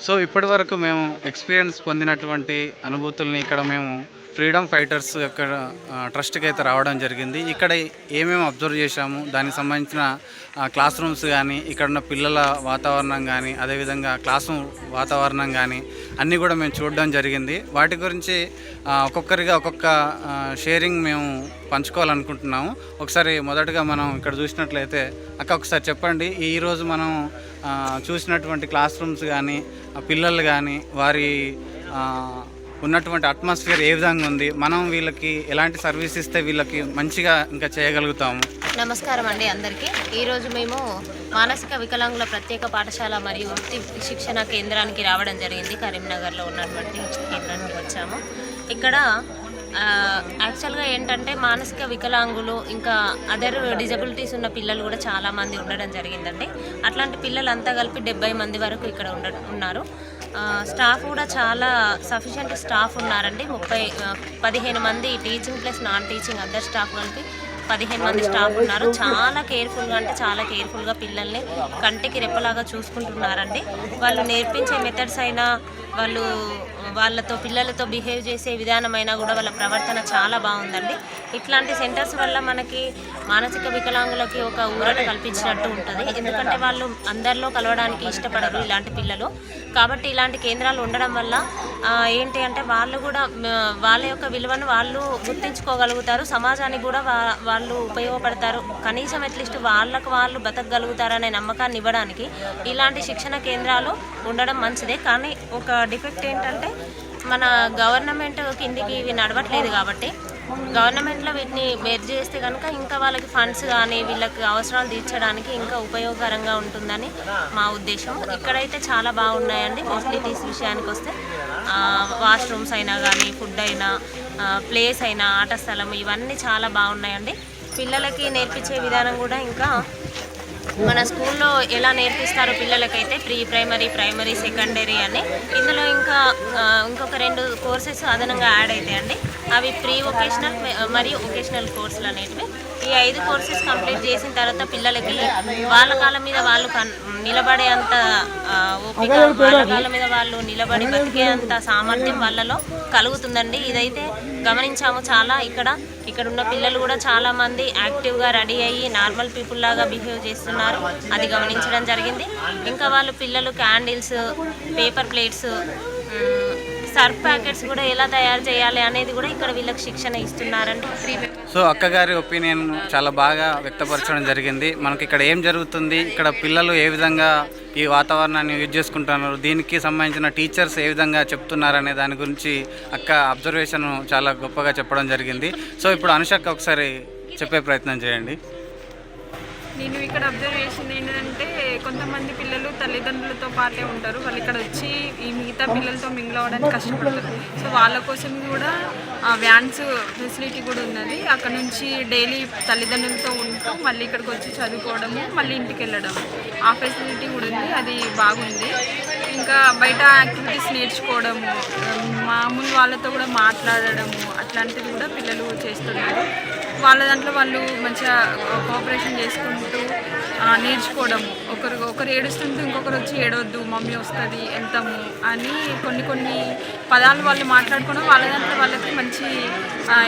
So ఇప్పటి వరకు మేము ఎక్స్పీరియన్స్ పొందినటువంటి అనుభూతుల్ని ఇక్కడ మేము ఫ్రీడమ్ ఫైటర్స్ యొక్క ట్రస్ట్కి అయితే రావడం జరిగింది. ఇక్కడ ఏమేమి అబ్జర్వ్ చేశాము? దానికి సంబంధించిన క్లాస్ రూమ్స్ కానీ ఇక్కడ ఉన్న పిల్లల వాతావరణం కానీ అదేవిధంగా క్లాస్ రూమ్ వాతావరణం కానీ అన్నీ కూడా మేము చూడడం జరిగింది. వాటి గురించి ఒక్కొక్కరిగా ఒక్కొక్క షేరింగ్ మేము పంచుకోవాలనుకుంటున్నాము. ఒకసారి మొదటగా మనం ఇక్కడ చూసినట్లయితే అక్క ఒకసారి చెప్పండి. ఈరోజు మనం చూసినటువంటి క్లాస్ రూమ్స్ కానీ పిల్లలు కానీ వారి ఉన్నటువంటి అట్మాస్ఫియర్ ఏ విధంగా ఉంది? మనం వీళ్ళకి ఎలాంటి సర్వీస్ ఇస్తే వీళ్ళకి మంచిగా ఇంకా చేయగలుగుతాము? నమస్కారం అండి అందరికీ. ఈరోజు మేము మానసిక వికలాంగుల ప్రత్యేక పాఠశాల మరియు వృత్తి శిక్షణ కేంద్రానికి రావడం జరిగింది. కరీంనగర్లో ఉన్నటువంటి కేంద్రానికి వచ్చాము. ఇక్కడ యాక్చువల్గా ఏంటంటే మానసిక వికలాంగులు ఇంకా అదర్ డిజబిలిటీస్ ఉన్న పిల్లలు కూడా చాలామంది ఉండడం జరిగిందండి. అట్లాంటి పిల్లలు అంతా కలిపి డెబ్బై మంది వరకు ఇక్కడ ఉండ ఉన్నారు. స్టాఫ్ కూడా చాలా సఫిషియెంట్ స్టాఫ్ ఉన్నారండి. ముప్పై పదిహేను మంది teaching plus non teaching other staff కలిపి పదిహేను మంది స్టాఫ్ ఉన్నారు. చాలా కేర్ఫుల్గా అంటే చాలా కేర్ఫుల్గా పిల్లల్ని కంటికి రెప్పలాగా చూసుకుంటున్నారండి. వాళ్ళు నేర్పించే మెథడ్స్ అయినా వాళ్ళు వాళ్ళతో పిల్లలతో బిహేవ్ చేసే విధానమైనా కూడా వాళ్ళ ప్రవర్తన చాలా బాగుందండి. ఇట్లాంటి సెంటర్స్ వల్ల మనకి మానసిక వికలాంగులకి ఒక ఊరట కల్పించినట్టు ఉంటుంది. ఎందుకంటే వాళ్ళు అందరిలో కలవడానికి ఇష్టపడరు ఇలాంటి పిల్లలు. కాబట్టి ఇలాంటి కేంద్రాలు ఉండడం వల్ల ఏంటి అంటే వాళ్ళు కూడా వాళ్ళ యొక్క విలువను వాళ్ళు గుర్తించుకోగలుగుతారు. సమాజానికి కూడా వాళ్ళు ఉపయోగపడతారు. కనీసం అట్లీస్ట్ వాళ్ళకు వాళ్ళు బతకగలుగుతారనే నమ్మకాన్ని ఇవ్వడానికి ఇలాంటి శిక్షణ కేంద్రాలు ఉండడం మంచిదే. కానీ ఒక డిఫెక్ట్ ఏంటంటే మన గవర్నమెంట్ కిందికి ఇవి నడవట్లేదు కాబట్టి గవర్నమెంట్లో వీటిని మెర్జ్ చేస్తే కనుక ఇంకా వాళ్ళకి ఫండ్స్ కానీ వీళ్ళకి అవసరాలు తీర్చడానికి ఇంకా ఉపయోగకరంగా ఉంటుందని మా ఉద్దేశం. ఇక్కడైతే చాలా బాగున్నాయండి ఫెసిలిటీస్ విషయానికి వస్తే. వాష్రూమ్స్ అయినా కానీ ఫుడ్ అయినా ప్లేస్ అయినా ఆట స్థలం ఇవన్నీ చాలా బాగున్నాయండి. పిల్లలకి నేర్పించే విధానం కూడా ఇంకా మన స్కూల్లో ఎలా నేర్పిస్తారో పిల్లలకైతే ప్రీ ప్రైమరీ ప్రైమరీ సెకండరీ అని. ఇందులో ఇంకా ఇంకొక రెండు కోర్సెస్ అదనంగా యాడ్ అవుతాయండి అవి ప్రీ వొకేషనల్ మరియు వొకేషనల్ కోర్సులు అనేటివి. ఈ ఐదు కోర్సెస్ కంప్లీట్ చేసిన తర్వాత పిల్లలకి వాళ్ళ కాళ్ళ మీద వాళ్ళు కన్ నిలబడే అంత ఓపిక వాళ్ళ కాళ్ళ మీద వాళ్ళు నిలబడి బతికే అంత సామర్థ్యం వాళ్ళలో కలుగుతుందండి. ఇదైతే గమనించాము చాలా ఇక్కడ. ఇక్కడ ఉన్న పిల్లలు కూడా చాలా మంది యాక్టివ్గా రెడీ అయ్యి నార్మల్ పీపుల్ లాగా బిహేవ్ చేస్తున్నారు. అది గమనించడం జరిగింది. ఇంకా వాళ్ళు పిల్లలు candles paper plates surf packets కూడా ఎలా తయారు చేయాలి అనేది కూడా ఇక్కడ వీళ్ళకి శిక్షణ ఇస్తున్నారండి సో అక్కగారి ఒపీనియన్ చాలా బాగా వ్యక్తపరచడం జరిగింది. మనకి ఇక్కడ ఏం జరుగుతుంది? ఇక్కడ పిల్లలు ఏ విధంగా ఈ వాతావరణాన్ని యూజ్ చేసుకుంటున్నారు? దీనికి సంబంధించిన టీచర్స్ ఏ విధంగా చెప్తున్నారు అనే దాని గురించి అక్క అబ్జర్వేషన్ చాలా గొప్పగా చెప్పడం జరిగింది. సో ఇప్పుడు అనుషక్క ఒకసారి చెప్పే ప్రయత్నం చేయండి. నేను ఇక్కడ అబ్జర్వ్ చేసింది ఏంటంటే కొంతమంది పిల్లలు తల్లిదండ్రులతో పాటే ఉంటారు. వాళ్ళు ఇక్కడ వచ్చి ఈ మిగతా పిల్లలతో మింగిల్ అవ్వడానికి కష్టపడతారు. సో వాళ్ళ కోసం కూడా ఆ వ్యాన్స్ ఫెసిలిటీ కూడా ఉన్నది. అక్కడ నుంచి డైలీ తల్లిదండ్రులతో ఉంటూ మళ్ళీ ఇక్కడికి వచ్చి చదువుకోవడము మళ్ళీ ఇంటికి వెళ్ళడం. ఆ ఫెసిలిటీ కూడా ఉంది. అది బాగుంది. ఇంకా బయట యాక్టివిటీస్ నేర్చుకోవడము మామూలు వాళ్ళతో కూడా మాట్లాడడము అట్లాంటివి కూడా పిల్లలు చేస్తున్నారు. వాళ్ళ దాంట్లో వాళ్ళు మంచిగా కోఆపరేషన్ చేసుకుంటారు నేర్చుకోవడము. ఒకరు ఒకరు ఏడుస్తుంటే ఇంకొకరు వచ్చి ఏడవద్దు మమ్మీ వస్తుంది వెళ్తాము అని కొన్ని కొన్ని పదాలు వాళ్ళు మాట్లాడుకోవడం వాళ్ళ దాంట్లో వాళ్ళకి మంచి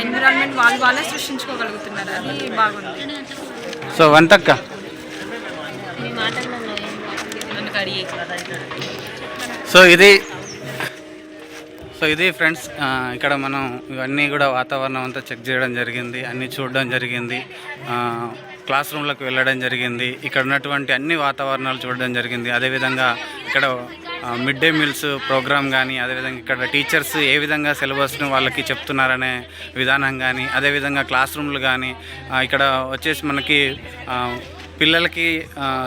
ఎన్విరాన్మెంట్ వాళ్ళు వాళ్ళే సృష్టించుకోగలుగుతున్నారు. అది బాగుంది. సో వంతక్క? ఏం సో ఇది సో ఇది ఫ్రెండ్స్ ఇక్కడ మనం ఇవన్నీ కూడా వాతావరణం అంతా చెక్ చేయడం జరిగింది అన్నీ చూడడం జరిగింది క్లాస్ రూమ్లకు వెళ్ళడం జరిగింది ఇక్కడ ఉన్నటువంటి అన్ని వాతావరణాలు చూడడం జరిగింది. అదేవిధంగా ఇక్కడ మిడ్ డే మీల్స్ ప్రోగ్రామ్ కానీ అదేవిధంగా ఇక్కడ టీచర్స్ ఏ విధంగా సిలబస్ను వాళ్ళకి చెప్తున్నారనే విధానం కానీ అదేవిధంగా క్లాస్ రూమ్లు కానీ ఇక్కడ వచ్చేసి మనకి పిల్లలకి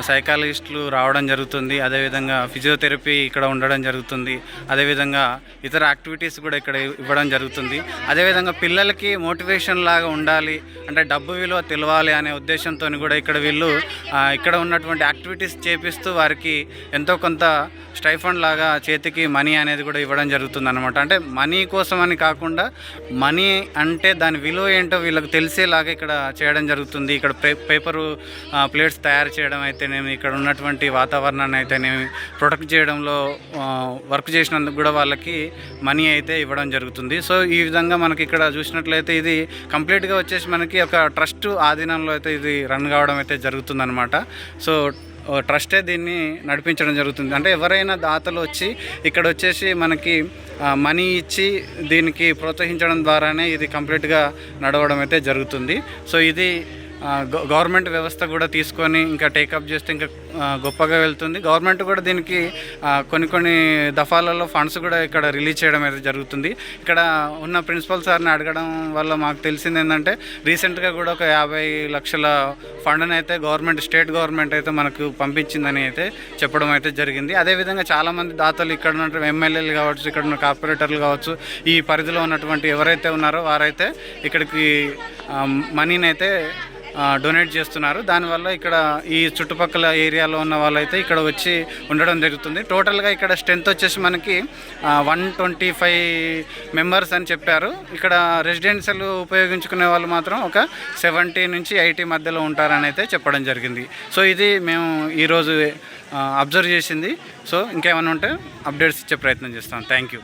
సైకాలజిస్టులు రావడం జరుగుతుంది. అదేవిధంగా ఫిజియోథెరపీ ఇక్కడ ఉండడం జరుగుతుంది. అదేవిధంగా ఇతర యాక్టివిటీస్ కూడా ఇక్కడ ఇవ్వడం జరుగుతుంది. అదేవిధంగా పిల్లలకి మోటివేషన్ లాగా ఉండాలి. అంటే డబ్బు విలువ తెలవాలి అనే ఉద్దేశంతో కూడా ఇక్కడ వీళ్ళు ఇక్కడ ఉన్నటువంటి యాక్టివిటీస్ చేపిస్తూ వారికి ఎంతో కొంత స్టైఫండ్ లాగా చేతికి మనీ అనేది కూడా ఇవ్వడం జరుగుతుంది అనమాట అంటే మనీ కోసం అని కాకుండా మనీ అంటే దాని విలువ ఏంటో వీళ్ళకి తెలిసేలాగా ఇక్కడ చేయడం జరుగుతుంది. ఇక్కడ పేపరు ప్లే టాయిలెట్స్ తయారు చేయడం అయితేనేమి ఇక్కడ ఉన్నటువంటి వాతావరణాన్ని అయితేనేమి ప్రొటెక్ట్ చేయడంలో వర్క్ చేసినందుకు కూడా వాళ్ళకి మనీ అయితే ఇవ్వడం జరుగుతుంది. సో ఈ విధంగా మనకి ఇక్కడ చూసినట్లయితే ఇది కంప్లీట్గా వచ్చేసి మనకి ఒక ట్రస్ట్ ఆధీనంలో అయితే ఇది రన్ కావడం అయితే జరుగుతుందన్నమాట. సో ట్రస్టే దీన్ని నడిపించడం జరుగుతుంది. అంటే ఎవరైనా దాతలు వచ్చి ఇక్కడ వచ్చేసి మనకి మనీ ఇచ్చి దీనికి ప్రోత్సహించడం ద్వారానే ఇది కంప్లీట్గా నడవడం అయితే జరుగుతుంది. సో ఇది గవర్నమెంట్ వ్యవస్థ కూడా తీసుకొని ఇంకా టేకప్ చేస్తే ఇంకా గొప్పగా వెళ్తుంది. గవర్నమెంట్ కూడా దీనికి కొన్ని కొన్ని దఫాలలో ఫండ్స్ కూడా ఇక్కడ రిలీజ్ చేయడం అయితే జరుగుతుంది. ఇక్కడ ఉన్న ప్రిన్సిపల్ సార్ని అడగడం వల్ల మాకు తెలిసింది ఏంటంటే రీసెంట్గా కూడా ఒక యాభై లక్షల ఫండ్ని అయితే గవర్నమెంట్ స్టేట్ గవర్నమెంట్ అయితే మనకు పంపించిందని అయితే చెప్పడం అయితే జరిగింది. అదేవిధంగా చాలామంది దాతలు ఇక్కడ ఉన్న ఎమ్మెల్యేలు కావచ్చు ఇక్కడ ఉన్న కార్పొరేటర్లు కావచ్చు ఈ పరిధిలో ఉన్నటువంటి ఎవరైతే ఉన్నారో వారైతే ఇక్కడికి మనీని అయితే డొనేట్ చేస్తున్నారు. దానివల్ల ఇక్కడ ఈ చుట్టుపక్కల ఏరియాలో ఉన్న వాళ్ళైతే ఇక్కడ వచ్చి ఉండడం జరుగుతుంది. టోటల్గా ఇక్కడ స్ట్రెంత్ వచ్చేసి మనకి వన్ ట్వంటీ ఫైవ్ మెంబర్స్ అని చెప్పారు. ఇక్కడ రెసిడెన్షియల్ ఉపయోగించుకునే వాళ్ళు మాత్రం ఒక సెవెంటీ నుంచి ఎయిటీ మధ్యలో ఉంటారని అయితే చెప్పడం జరిగింది. సో ఇది మేము ఈరోజు అబ్జర్వ్ చేసింది. సో ఇంకేమైనా ఉంటే అప్డేట్స్ ఇచ్చే ప్రయత్నం చేస్తాం. Thank you